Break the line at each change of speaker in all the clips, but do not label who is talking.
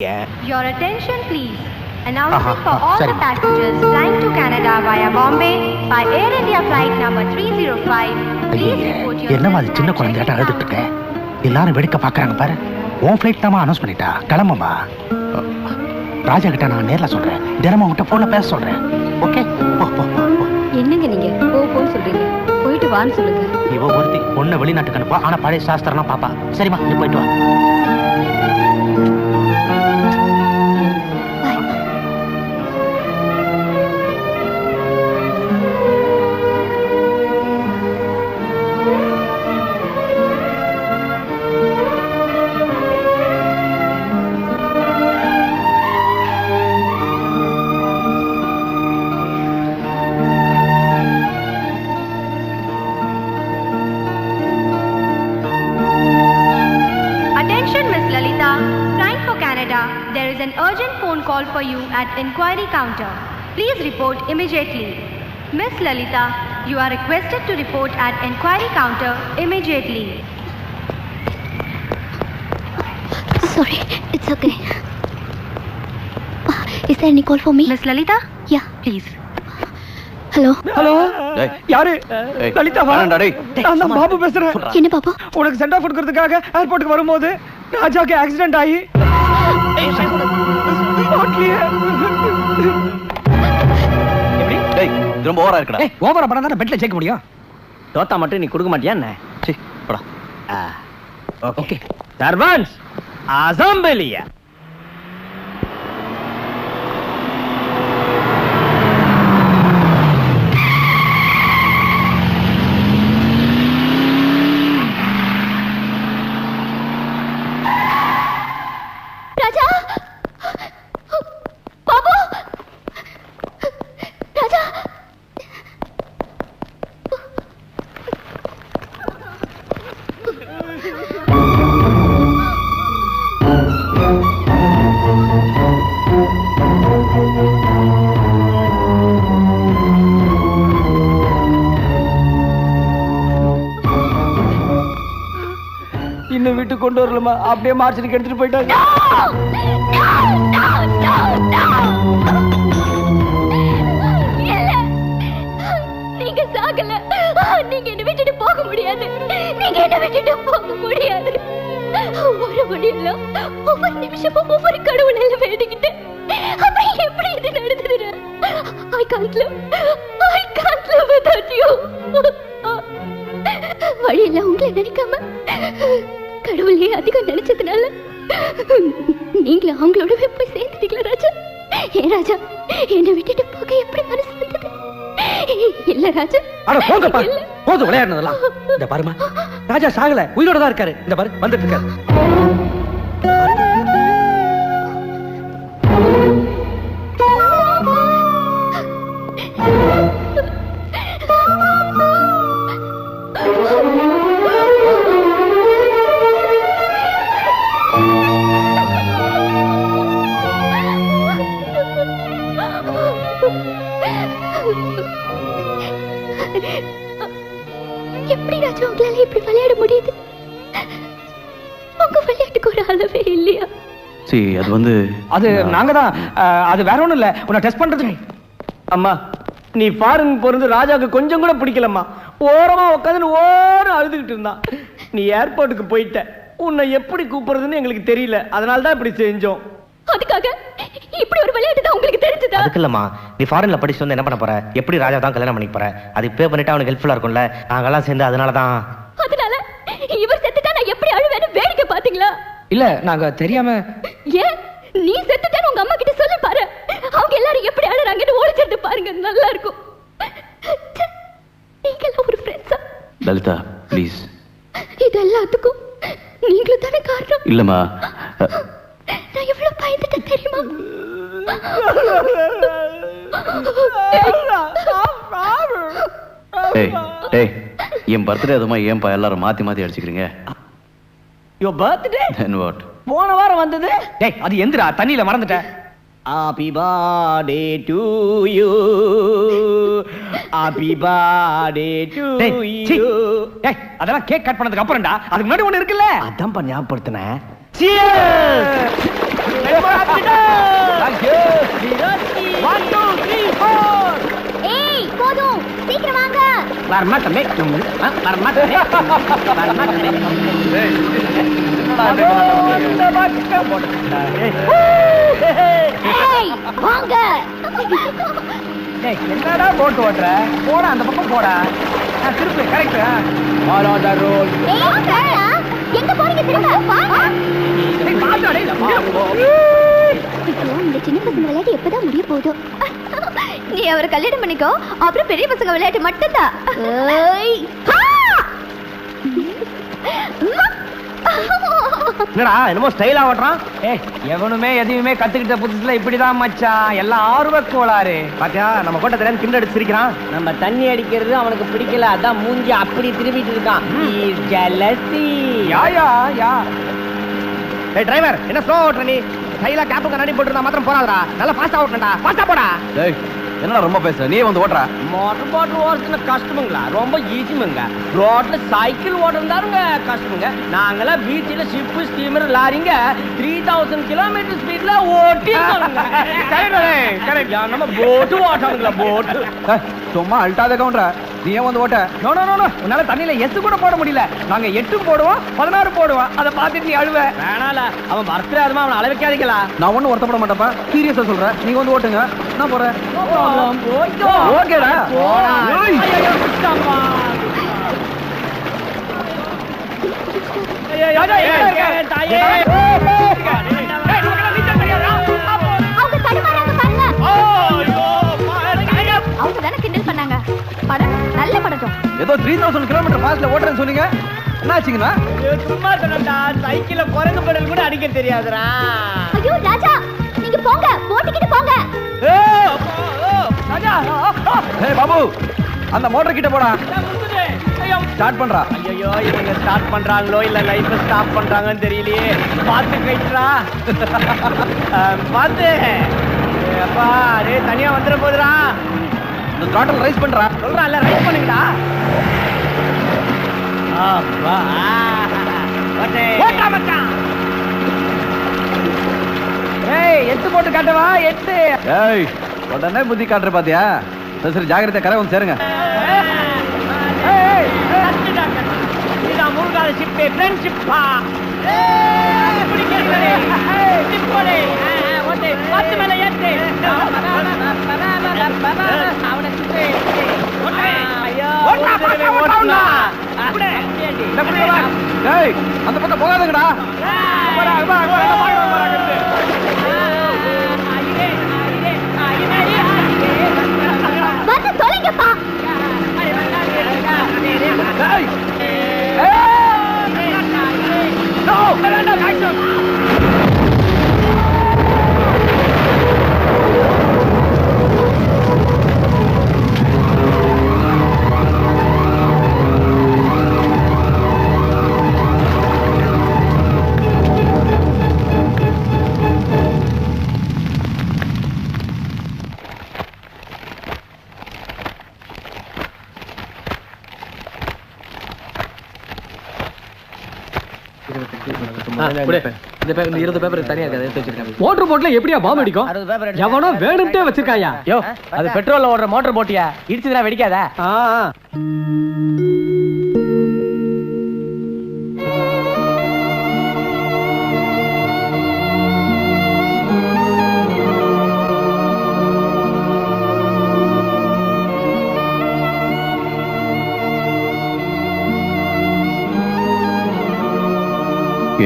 Your attention please. Announcement
Uh-huh.
for all
Sorry.
the passengers flying to Canada via Bombay by Air India flight number 305. Please report your
என்னம்மா அது சின்ன குழந்தையாட்ட அழுதுட்டு இருக்க எல்லாரும் வெடிக்க பாக்குறாங்க பாரு. உன் ஃபிளைட் தான் அனௌன்ஸ் பண்ணிட்டா. கிளம்புமா ராஜா கிட்ட நான் நேர்ல சொல்றேன். தினமும் உன்கிட்ட போன்ல பேச சொல்றேன். ஓகே.
என்னங்க நீங்க? போ போன்னு சொல்றீங்க. போயிட்டு வான்னு சொல்லுங்க.
இவ ஒருத்தி பொண்ணை வெளிநாட்டுக்கு அனுப்பா ஆனா பழைய சாஸ்திரம்லாம் பாப்பா. சரிம்மா நீ போயிட்டு வா.
for you at inquiry counter. Please report immediately. Miss Lalita, you are requested to report at inquiry counter immediately.
Sorry, it's okay. Is there any call for me?
Miss Lalita,
Yeah.
please.
Hello
hello
டேய்.
யாரு
ஏய்,
லலிதாவா
வேணாம்டா, டேய்.
நான் தான் பாபு பேசுறேன்
என்ன பாப்பா
உனக்கு சென்ட் ஆஃப் கொடுக்கறதுக்காக ஏர்போர்ட்டுக்கு வரும்போது ராஜாக்கு ஆக்சிடென்ட் ஆகி ரோட்லயே
டேய் ரொம்ப ஓவரா இருக்கடா.
ஏய் ஓவரா தானே பெட்ல சேர்க்க முடியும்?
தோத்தா மட்டும் நீ கொடுக்க மாட்டியா என்ன?
சீ போடா.
ஓகே.
சர்வன்ஸ் அசம்பிளியா.
வீட்டுக்கு கொண்டு வரலமா? அப்படியே மார்ச்சனுக்கு எடுத்துட்டு போயிட்டாங்க
நீங்க சாகல. நீங்க என்ன விட்டுட்டு போக முடியாது. நீங்க என்ன விட்டுட்டு போக முடியாது. ஒரு முடியல ஒவ்வொரு நிமிஷமும் ஒவ்வொரு கடவுள் எல்லாம் வேண்டிக்கிட்டு. அப்புறம் எப்படி இது நடந்தது I can't I can't live without you வழியில உங்களை நினைக்காம. கடவுளே அதிகம் நினைச்சதுனால. நீங்கள அவங்களோடவே போய் சேர்ந்துட்டீங்களா ராஜா. ஏன் ராஜா என்னை விட்டுட்டு போக எப்படி மனசு வந்தது? இல்ல ராஜா.
அட போங்கப்பா.
இல்ல.
போதும் விளையாடுனதெல்லாம். இந்த பாருமா ராஜா சாகல உயிரோட தான் இருக்காரு. இந்த பாரு வந்துட்டு இருக்காரு.
உங்களால இப்படி விளையாட முடியுது? உங்க விளையாட்டுக்கு ஒரு அளவே இல்லையா?
சீ அது வந்து
அது நாங்க தான் அது வேற ஒண்ணும் இல்ல. உன்னை டெஸ்ட் பண்றது
அம்மா நீ ஃபாரின் போறது ராஜாவுக்கு கொஞ்சம் கூட பிடிக்கலம்மா. ஓரமா உட்காந்து ஓரம் அழுதுகிட்டு இருந்தான். நீ ஏர்போர்ட்டுக்கு போயிட்ட. உன்னை எப்படி கூப்பிடுறதுன்னு எங்களுக்கு தெரியல. அதனால தான் இப்படி செஞ்சோம்.
அதுக்காக இப்படி ஒரு விளையாட்டு தான் உங்களுக்கு தெரிஞ்சதா?
அதுக்கு இல்லம்மா. நீ ஃபாரின்ல படிச்சு வந்து என்ன பண்ண போற? எப்படி ராஜா தான் கல்யாணம் பண்ணிக்க போற? அது பே பண்ணிட்டு அவனுக்கு ஹெல்ப்ஃபுல்லா இருக்கும்ல. நாங்கெல்லாம் சேர்ந்து அதனால தான்
அதனால இவர் செத்துட்டா நான் எப்படி அழுவேன்னு வேடிக்கை பாத்தீங்களா?
இல்ல நாங்க தெரியாம
ஏன்? நீ செத்துட்டேன்னு உங்க அம்மா கிட்ட சொல்லி பாரு. அவங்க எல்லாரும் எப்படி அழுறாங்கன்னு ஒளிச்சிருந்து பாருங்க. நல்லா இருக்கும். ச்சே, நீங்க எல்லாம் ஒரு ஃப்ரெண்ட்ஸா
லலிதா ப்ளீஸ்
இது எல்லாத்துக்கும் நீங்களும் தானே காரணம்?
இல்லம்மா.
நான் எவ்வளவு பயந்துட்டேன் தெரியுமா?
டேய் டேய் என் பர்த்டே அதுமா ஏன்பா எல்லாரும் மாத்தி மாத்தி அடிச்சுக்கிறீங்க?
யோ பர்த்டே
தென் வாட்
போன வாரம் வந்தது.
டேய் அது எந்திரா? தண்ணியில மறந்துட்டேன்
happy birthday to you happy
birthday to
you
டேய் அதெல்லாம் கேக் கட் பண்ணதுக்கு அப்புறம்டா. அதுக்கு முன்னாடி ஒன்னு இருக்குல்ல.
அதான் பா ஞாபகப்படுத்துனேன்
cheers
Thank you. One,
two, three, four.
என்னடா போட்டு ஓட்டுற போடா அந்த பக்கம் போடா திருப்பி கரெக்ட் ஃபாலோ த ரூல்
எங்க போறீங்க திரும்ப இந்த சின்ன பசங்க விளையாட்டு எப்பதான் முடிய போதோ நீ அவரை கல்யாணம் பண்ணிக்கோ அப்புறம் பெரிய பசங்க விளையாட்டு மட்டும்தான்
என்னடா என்னமோ ஸ்டைலா ஓட்டுறான்? ஏ எவனுமே எதையுமே கத்துக்கிட்ட புதுசுல இப்படிதான் மச்சான் எல்லாம் ஆர்வ கோளாறு. பாத்தியா நம்ம கோட்டத்துல கிண்ட அடிச்சு சிரிக்கிறான். நம்ம தண்ணி அடிக்கிறது அவனுக்கு பிடிக்கல. அதான் மூஞ்சி அப்படி திரும்பிட்டு இருக்கான். Jealousy yeah yeah yeah. ஏய் டிரைவர் என்ன ஸ்லோ ஓட்டுற நீ? கையில கேப்பு கண்ணாடி போட்டுருந்தா மாத்திரம் போறாதடா. நல்லா ஃபாஸ்டா ஓட்டணும்டா ஃபாஸ்டா போடா.
டேய் என்னடா ரொம்ப பேசுற? நீ வந்து ஓட்டுற.
மோட்டர் பாட்டில் ஓட்டுறது கஷ்டமுங்களா? ரொம்ப ஈஸிமுங்க ரோட்ல சைக்கிள் ஓட்டுறதாருங்க கஷ்டமுங்க. நாங்களாம் பீச்சில் ஷிப்பு ஸ்டீமர் லாரிங்க த்ரீ தௌசண்ட் கிலோமீட்டர் ஸ்பீட்ல ஓட்டி நம்ம போட்டு ஓட்டணுங்களா போட்டு
சும்மா அல்ட்டாத கவுண்டர? நீ ஏன் வந்து ஓட்ட.
நோ நோ நோ உன்னால தண்ணியில எட்டு கூட போட முடியல. நாங்க எட்டு போடுவோம் பதினாறு போடுவோம். அதை பார்த்துட்டு நீ அழுவ. வேணால அவன் பர்த்டே அதுமா அவன் அள வைக்காதீங்களா
நான் ஒண்ணும் வருத்தப்பட மாட்டேப்பா சீரியஸா சொல்றேன். நீங்க வந்து ஓட்டுங்க. நான் போறேன்
ஓகேடா.
ஏதோ த்ரீ தௌசண்ட் கிலோமீட்டர் ஃபாஸ்ட்ல ஓட்டுறேன்னு சொன்னீங்க. என்ன ஆச்சுங்கண்ணா
சும்மா சொன்னா சைக்கிள்ல குரங்கு பெடல் கூட அடிக்க தெரியாதுடா.
ஐயோ ராஜா. நீங்க போங்க போட்டுக்கிட்டு போங்க.
ஏய் பாபு அந்த மோட்டர் கிட்ட போடா. ஸ்டார்ட் பண்றா.
ஐயோ இவங்க ஸ்டார்ட் பண்றாங்களோ இல்ல லைஃப் ஸ்டாப் பண்றாங்கன்னு தெரியலையே. பார்த்து கைட்டுறா. பார்த்து. அப்பா டேய் தனியா வந்துட போதுடா.
இந்த த்ராட்டல் ரைஸ் பண்றா.
சொல்றான் இல்ல ரைட் பண்ணுங்கடா. அப்பா. ஓட்டா மச்சான். ஏய் எட்டு போட்டு காட்டவா எட்டு
ஏய் உடனே புத்தி காட்டுற பாத்தியா சரி ஜாகிரதை கரை வந்து சேருங்க
ஷிப்பே ஃப்ரெண்ட்ஷிப்பா பத்து மேல ஏத்து அவனை
ஏய் அந்த பக்கம் போகாதங்கடா
மோட்டர் போட்ல எப்படியா பாம்பு அடிக்கும்? எவனோ வேணும்ட்டே வச்சிருக்காயா? யோ அது பெட்ரோல்ல ஓடுற மோட்டர் போட்டியா இடிச்சதுனா வெடிக்காத?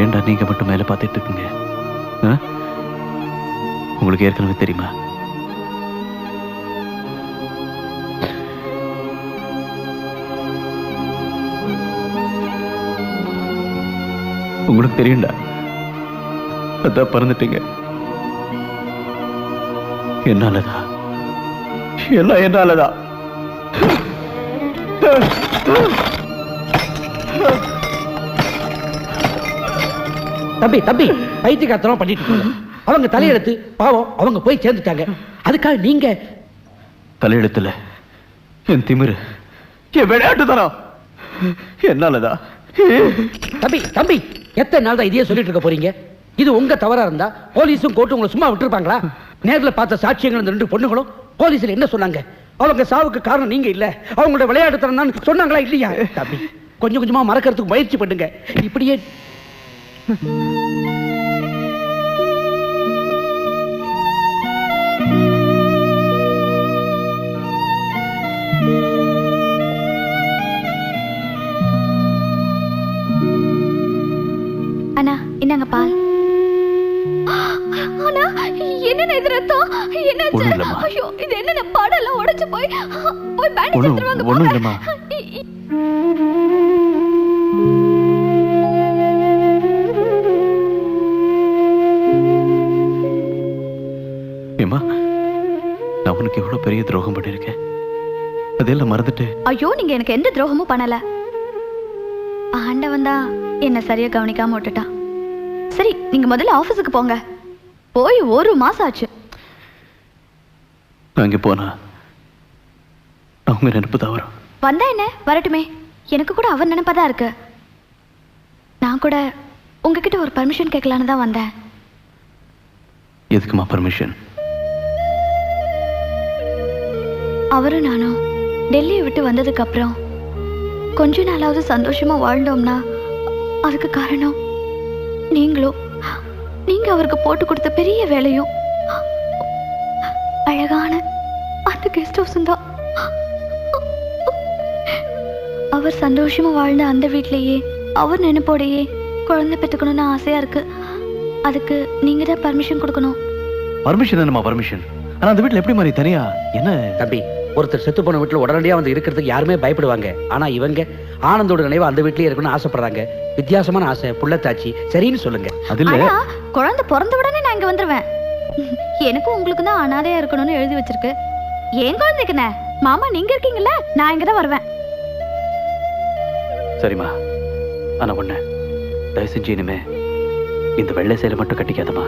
ஏன்டா நீங்க மட்டும் மேல பார்த்துட்டு இருக்கீங்க? உங்களுக்கு ஏற்கனவே தெரியுமா? உங்களுக்கு தெரியும்டா. அதான் பறந்துட்டீங்க. என்னாலதா எல்லாம் என்னாலதா
தம்பி தம்பி பைத்தியக்காரத்தனம் பண்ணிட்டு இருக்கீங்க. அவங்க தலையெடுத்து பாவம் அவங்க போய் சேர்ந்துட்டாங்க. அதுக்காக நீங்க
தலையெழுத்துல என் திமிரு என் விளையாட்டு தரம் என்னாலதா?
தம்பி தம்பி எத்தனை நாள் தான் இதையே சொல்லிட்டு இருக்க போறீங்க? இது உங்க தவறா இருந்தா போலீஸும் கோர்ட்டும் உங்களை சும்மா விட்டுருப்பாங்களா? நேர்ல பார்த்த சாட்சியங்கள் இந்த ரெண்டு பொண்ணுங்களும் போலீஸ்ல என்ன சொன்னாங்க? அவங்க சாவுக்கு காரணம் நீங்க இல்ல. அவங்களோட விளையாட்டுத்தனம் தான் சொன்னாங்களா இல்லையா? தம்பி கொஞ்சம் கொஞ்சமா மறக்கிறதுக்கு முயற்சி பண்ணுங்க. இப்படியே
அண்ணா இந்தாங்க பால். அண்ணா என்ன இது ரத்தம்? என்னாச்சு. ஐயோ இது என்ன பாடெல்லாம் உடைச்சு போய் போய் எடுத்துருவாங்க
ஒண்ணும். இல்லம்மா. ஏம்மா நான் உனக்கு எவ்வளவு பெரிய துரோகம் பண்ணியிருக்கேன்? அதெல்லாம் மறந்துட்டு.
ஐயோ நீங்க எனக்கு எந்த துரோகமும் பண்ணல. ஆண்டவன் தான் என்ன சரியா கவனிக்காம விட்டுட்டான். சரி நீங்க முதல்ல ஆபீஸுக்கு போங்க. போய் ஒரு மாசம் ஆச்சு.
இங்கே போனா அவங்க நினைப்பு தான் வரும்.
வந்தா என்ன? வரட்டுமே. எனக்கு கூட அவர் நினைப்பா இருக்கு. நான் கூட உங்ககிட்ட ஒரு பர்மிஷன் கேட்கலான்னு தான் வந்தேன்.
எதுக்குமா பர்மிஷன்
அவரும் நானும் டெல்லியை விட்டு வந்ததுக்கு அப்புறம் கொஞ்ச நாளாவது சந்தோஷமா வாழ்ந்தோம்னா அதுக்கு காரணம் நீங்களும் நீங்க அவருக்கு போட்டு கொடுத்த பெரிய வேலையும் அழகான அந்த கெஸ்ட் ஹவுஸும் தான். அவர் சந்தோஷமா வாழ்ந்த அந்த வீட்லயே அவர் நினைப்போடையே குழந்தை பெற்றுக்கணும்னு ஆசையா இருக்கு. அதுக்கு நீங்க தான் பர்மிஷன் கொடுக்கணும்.
பர்மிஷன் என்னம்மா பர்மிஷன் ஆனா அந்த வீட்ல எப்படி மாதிரி தனியா? என்ன?
தம்பி ஒருத்தர் செத்து போன வீட்டுல உடனடியா வந்து இருக்கிறதுக்கு யாருமே பயப்படுவாங்க. ஆனா இவங்க ஆனந்தோட நினைவு அந்த வீட்லயே இருக்கணும்னு ஆசைப்படுறாங்க. வித்தியாசமான ஆசை புள்ளத்தாச்சி. சரின்னு சொல்லுங்க.
அது இல்ல
ஆனா குழந்தை பிறந்த உடனே நான் இங்க வந்துருவேன். எனக்கும் உங்களுக்கு தான் அனாதையா இருக்கணும்னு எழுதி வச்சிருக்கு. ஏன் குழந்தைக்குண்ணே மாமா நீங்க இருக்கீங்கல்ல? நான் இங்க தான் வருவேன்.
சரிம்மா. ஆனா ஒண்ணு தயவு செஞ்சு இனிமே இந்த வெள்ளை சேலை மட்டும் கட்டிக்காதம்மா.